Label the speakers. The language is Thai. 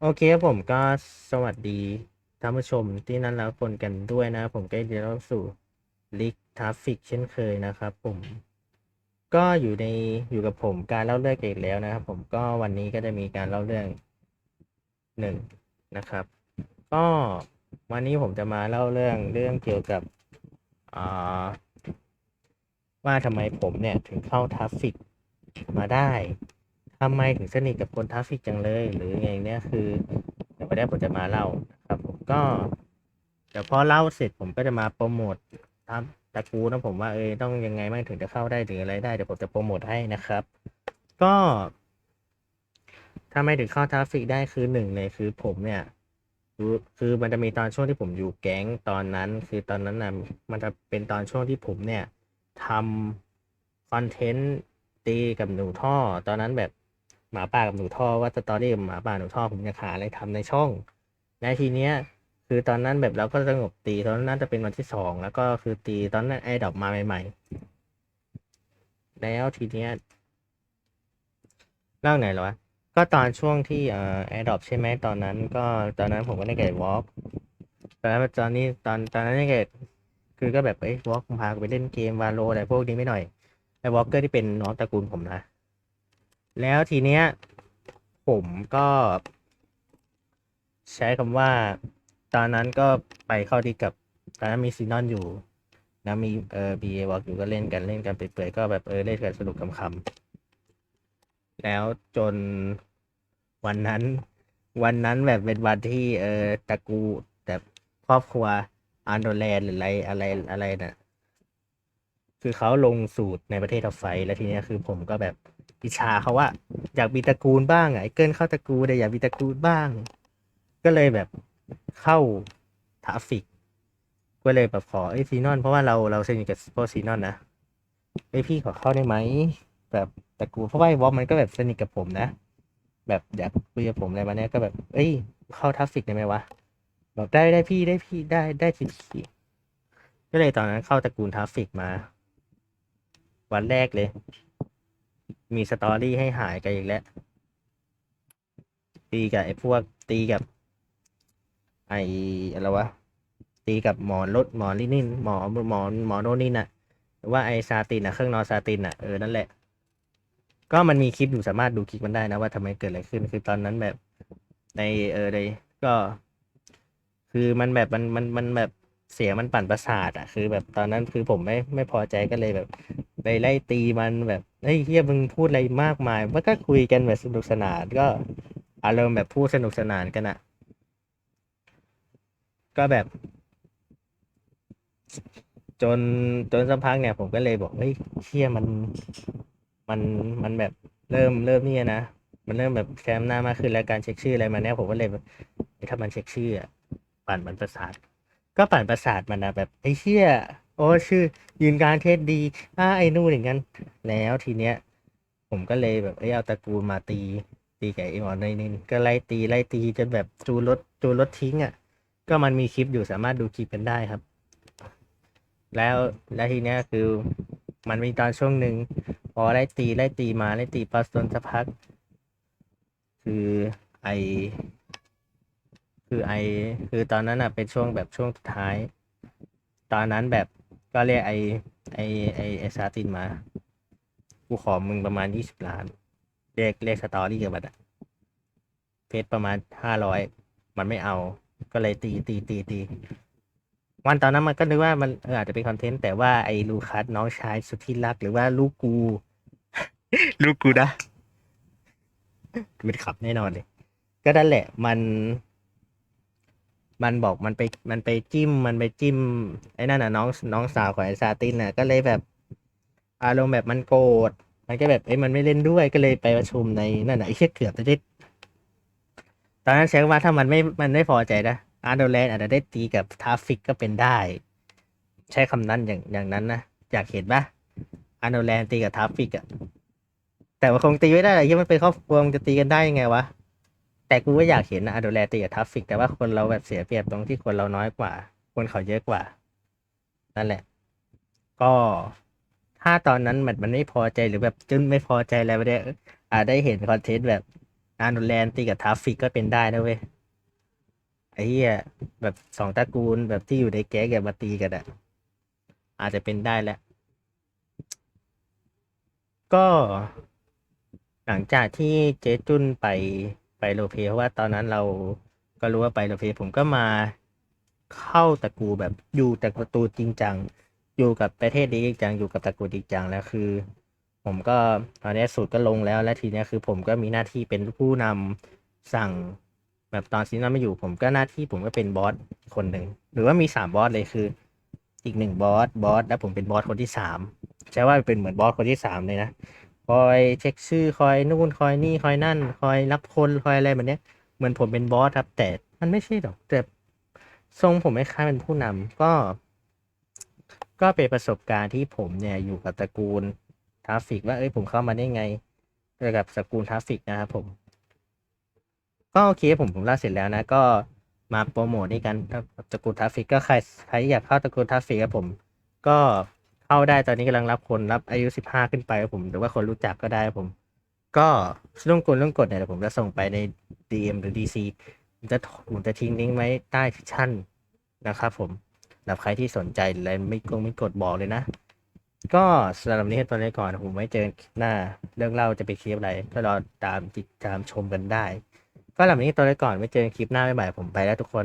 Speaker 1: โอเคครับผมก็สวัสดีท่านผู้ชมที่นั่นแล้วคนกันด้วยนะผมก็จะเล่าสู่ลิกทราฟิกเช่นเคยนะครับผมก็อยู่ในอยู่กับผมการเล่าเรื่องอีกแล้วนะครับ ผมก็วันนี้ก็จะมีการเล่าเรื่องหนึ่งนะครับ ก็วันนี้ผมจะมาเล่าเรื่องเรื่องเกี่ยวกับอ่าว่าทำไมผมเนี่ยถึงเข้าทราฟิกมาได้ ทำไมถึงสนิทกับคนทราฟฟิกจังเลย หรือไงเนี่ยคือเดี๋ยววันนี้ผมจะมาเล่านะครับผมก็เดี๋ยวพอเล่าเสร็จผมก็จะมาโปรโมทตามตะกูนะผมว่าเออต้องยังไงบ้างถึงจะเข้าได้หรืออะไรได้เดี๋ยวผมจะโปรโมทให้นะครับ ก็ถ้าไม่ถึงเข้าทราฟฟิกได้คือหนึ่งเลยคือผมเนี่ยรู้คือมันจะมีตอนช่วงที่ผมอยู่แก๊งตอนนั้น คือตอนนั้นนะมันจะเป็นตอนช่วงที่ผมเนี่ยทำคอนเทนต์ตีกับหนูท่อ ตอนนั้นแบบ หมาป่ากับหนูท่อว่าสตอรี่กับหมาป่าหนูท่อผมจะหาอะไรทำในช่อง และทีเนี้ย คือตอนนั้นแบบเราก็สงบตีตอนนั้นน่าจะเป็นวันที่สองแล้วก็คือตีตอนนั้นไอ้ดอกมาใหม่ ๆ แล้วทีเนี้ยเล่าไหนเหรอวะก็ตอนช่วงที่เอ่อไอ้ดอกใช่ไหมตอนนั้น ก็ตอนนั้นผมก็ได้เกิดวอล์กตอนนั้นตอนนี้ตอนตอนนั้นได้เกิดคือก็แบบเอ้วอล์กพาไปเล่นเกมวาโลอะไรพวกนี้ไม่หน่อยไอ้วอล์กเกอร์ที่เป็นน้องตระกูลผมนะ แล้วทีเนี้ย ผมก็ ใช้คำว่า ตอนนั้นก็ไปเข้าดีกับ ตอนนั้นมีซีนอนอยู่นะมีเออบีเอวอลอยู่ก็เล่นกันเล่นกันเปื่อยๆก็แบบเออเล่นกันสนุกคำๆแล้วจนวันนั้น วันนั้นแบบเป็นวันที่เออตระกูแบบครอบครัวอันโดแลนหรืออะไรอะไรอะไรน่ะ คือเขาลงสูตรในประเทศท็อปไฟแล้วทีเนี้ยคือผมก็แบบอิจฉาเขาว่าอยากมีตระกูลบ้างอะไอ้เกิลเข้าตระกูลแต่อยากมีตระกูลบ้าง ก็เลยแบบเข้าทราฟฟิก ก็เลยแบบขอไอ้ซีนอนเพราะว่าเราเราสนิทกับพวกซีนอนนะไอพี่ขอเข้าได้ไหมแบบตระกูลเพราะว่าไอวอลมันก็แบบสนิทกับผมนะ แบบอยากคุยกับผมอะไรมาเนี้ยก็แบบ เอ้ยเข้าทราฟฟิกได้ไหมวะบอกได้ได้พี่ได้พี่ได้ได้สิพี่ก็เลยตอนนั้นเข้าตระกูลทราฟฟิกมา วันแรกเลย มีสตอรี่ให้หายกันอีกแล้ว ตีกับไอ้พวกตีกับ ไอ้อะไรวะ ตีกับหมอนรถหมอลินินหมอหมอนหมอโนนินอะหรือว่าไอ้ซาตินอะเครื่องนอนซาตินอะเออนั่นแหละ ก็มันมีคลิปอยู่สามารถดูคลิปมันได้นะว่าทำไมเกิดอะไรขึ้น คือตอนนั้นแบบในเออในก็ คือมันแบบมันมันมันแบบเสียงมันปั่นประสาทอะคือแบบตอนนั้นคือผมไม่ไม่พอใจก็เลยแบบ ไปไล่ตีมันแบบเฮ้ยเฮียมึงพูดอะไรมากมายมันก็คุยกันแบบสนุกสนานก็อารมณ์แบบพูดสนุกสนานกันอะก็แบบ จนจนสักพักเนี่ย ผมก็เลยบอกเฮ้ยเฮียมัน มันมันแบบเริ่มเริ่มนี่นะมันเริ่มแบบแคมหน้ามากขึ้นแล้วการเช็คชื่ออะไรมาเนี่ยผมก็เลยแบบเฮ้ยถ้ามันเช็คชื่ออะปั่นมันประสาท ก็ปั่นประสาทมันนะแบบไอ้เชี่ย โอ้ชื่อยืนการเทศดีอ่าไอ้นู่นอย่างนั้น แล้วทีเนี้ย ผมก็เลยแบบเอ้ยเอาตระกูลมาตี ตีกับไอ้หมอในนินก็ไล่ตีไล่ตีจนแบบจูรถจูรถทิ้งอะ ก็มันมีคลิปอยู่สามารถดูคลิปกันได้ครับ แล้วแล้วทีเนี้ยคือมันมีตอนช่วงหนึ่งพอไล่ตีไล่ตีมาไล่ตีปัสจนสักพัก คือไอคือไอคือตอนนั้นอะเป็นช่วงแบบช่วงสุดท้าย ตอนนั้นแบบ ก็เรียกไอไอไอไอซาตินมา กูขอมึงประมาณยี่สิบล้าน เรียกเรียกสตอรี่กับมันอะเพชรประมาณห้าร้อยมันไม่เอา ก็เลยตีตีตีตีวันตอนนั้นมันก็นึกว่ามันเอออาจจะเป็นคอนเทนต์แต่ว่าไอ้ลูคัสน้องชายสุดที่รักหรือว่าลูกกู ลูกกูนะไม่ขับแน่นอนเลย ก็นั่นแหละมัน มันบอกมันไปมันไปจิ้มมันไปจิ้ม ไอ้นั่นน่ะน้องน้องสาวของไอ้ซาตินน่ะก็เลยแบบ อารมณ์แบบมันโกรธมันก็แบบเอ้มันไม่เล่นด้วยก็เลยไปประชุมในนั่นน่ะไอ้เชี่ยเกือบจะได้ตอนนั้นใช้ว่าถ้ามันไม่มันไม่พอใจนะอาร์โดแลนด์อาจจะได้ตีกับทราฟิกก็เป็นได้ ใช้คำนั้นอย่างอย่างนั้นนะอยากเห็นปะอาร์โดแลนด์ตีกับทราฟิกอะแต่ว่าคงตีไม่ได้หรอกที่มันเป็นครอบครัวมันจะตีกันได้ยังไงวะ แต่กูก็อยากเห็นอาร์โดแลนตีกับทราฟฟิกแต่ว่าคนเราแบบเสียเปรียบตรงที่คนเราน้อยกว่า คนเขาเยอะกว่า นั่นแหละ ก็ถ้าตอนนั้นมันมันไม่พอใจหรือแบบจนไม่พอใจอะไรไม่ได้อาได้เห็นคอนเทนต์แบบอานุแลนตีกับทราฟฟิกก็เป็นได้นะเว้ยไอ้เหี้ยแบบสองตระกูลแบบที่อยู่ในแก๊งแบบมาตีกันอะอาจจะเป็นได้แหละก็หลังจากที่เจจุนไป ไปโลเพเพราะว่าตอนนั้นเราก็รู้ว่าไปโลเพผมก็มาเข้าตระกูลแบบอยู่แต่ตระกูจริงจังอยู่กับประเทศนี้จริงจังอยู่กับตระกูลจริงจังแล้วคือ ผมก็ตอนนี้สูตรก็ลงแล้ว และทีนี้คือผมก็มีหน้าที่เป็นผู้นำสั่งแบบตอนซีนอนไม่อยู่ผมก็หน้าที่ผมก็เป็นบอสคนหนึ่งหรือว่ามีสามบอสเลยคืออีกหนึ่งบอสบอสแล้วผมเป็นบอสคนที่สามใช่ว่าเป็นเหมือนบอสคนที่สามเลยนะ คอยเช็คชื่อคอยนู่นคอยนี่คอยนั่น คอยรับคนคอยอะไรแบบเนี้ยเหมือนผมเป็นบอสครับ แต่มันไม่ใช่หรอกแต่ทรงผมไม่คล้ายเป็นผู้นำก็ ก็เป็นประสบการณ์ที่ผมเนี่ยอยู่กับตระกูลทราฟิกว่าเอ้ยผมเข้ามาได้ไงเกี่ยวกับตระกูลทราฟิกนะครับผม ก็โอเคผมผมเล่าเสร็จแล้วนะ ก็มาโปรโมทด้วยกันตระกูลทราฟิกก็ใครใครอยากเข้าตระกูลทราฟิกกับผม ก็ เข้าได้ตอนนี้กำลังรับคนรับอายุสิบห้าขึ้นไปครับผมหรือว่าคนรู้จักก็ได้ครับผม ก็เรื่องกฎเรื่องกฎเนี่ยเดี๋ยวผมจะส่งไปใน DM หรือ DC ผมจะผมจะทิ้งลิงก์ไว้ใต้ชั่นนะครับผมสำหรับใครที่สนใจอะไรไม่กงไม่กดบอกเลยนะ ก็สำหรับนี้ตอนนี้ก่อนผมไว้เจอหน้าเรื่องเล่าจะไปคลิปอะไรก็รอตามติดตามชมกันได้ ก็สำหลังจากนี้ตอนนี้ก่อนไม่เจอคลิปหน้าไม่บ่ายผมไปแล้วทุกคน